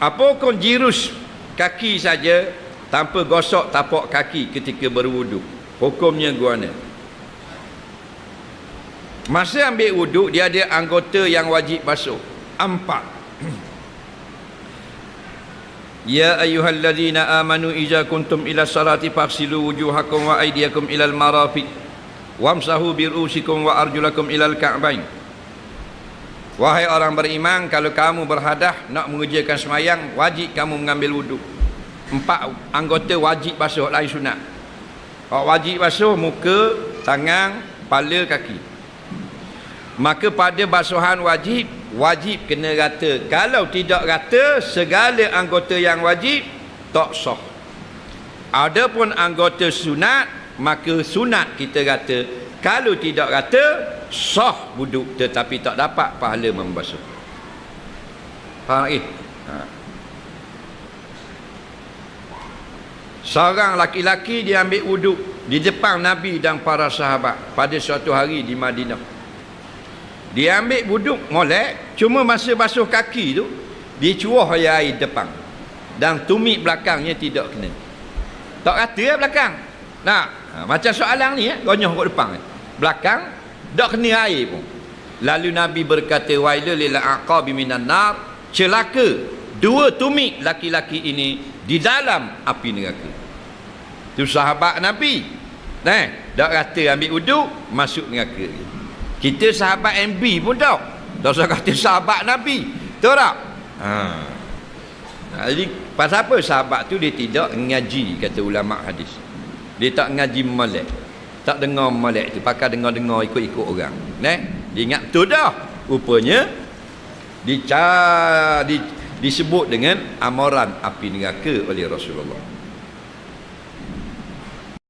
Apa kon jirus kaki saja tanpa gosok tapak kaki ketika berwuduk. Hukumnya guana. Masa ambil wuduk dia ada anggota yang wajib basuh. Empat. Ya ayyuhalladzina amanu idza kuntum ila salati faghsilu wujuhakum wa aydiyakum ilal marafiq wamsahu bi ru'usikum wa arjulakum ilal ka'bain. Wahai orang beriman, kalau kamu berhadah nak mengerjakan semayang, wajib kamu mengambil wuduk. Empat anggota wajib basuh lain sunat. Kalau wajib basuh muka, tangan, kepala, kaki. Maka pada basuhan wajib, wajib kena rata. Kalau tidak rata, segala anggota yang wajib tak sah. Adapun anggota sunat, maka sunat kita rata. Kalau tidak rata, sah wuduk tetapi tak dapat pahala membasuh. Faham lagi? Ha. Seorang laki-laki dia ambil wuduk di depan Nabi dan para sahabat pada suatu hari di Madinah. Dia ambil wuduk molek, cuma masa basuh kaki tu dia cuah air depan dan tumit belakangnya tidak kena. Tak rata lah belakang. Nah, ha, macam soalan ni eh, gonyoh kat depan. Eh. Belakang tak kena air pun. Lalu Nabi berkata wailul lil aqabi minan nar, celaka dua tumit laki-laki ini di dalam api neraka. Tu sahabat Nabi. Nah, dak rata ambil wuduk masuk neraka. Kita sahabat MB pun tak. Tak usah kata sahabat Nabi. Tahu tak? Ha. Jadi pasal apa sahabat tu dia tidak ngaji kata ulama hadis. Dia tak ngaji molek. Tak dengar molek tu, pakai dengar-dengar ikut-ikut orang. Nah, dia ingat betul dah. Rupanya dica di, disebut dengan amaran api neraka oleh Rasulullah.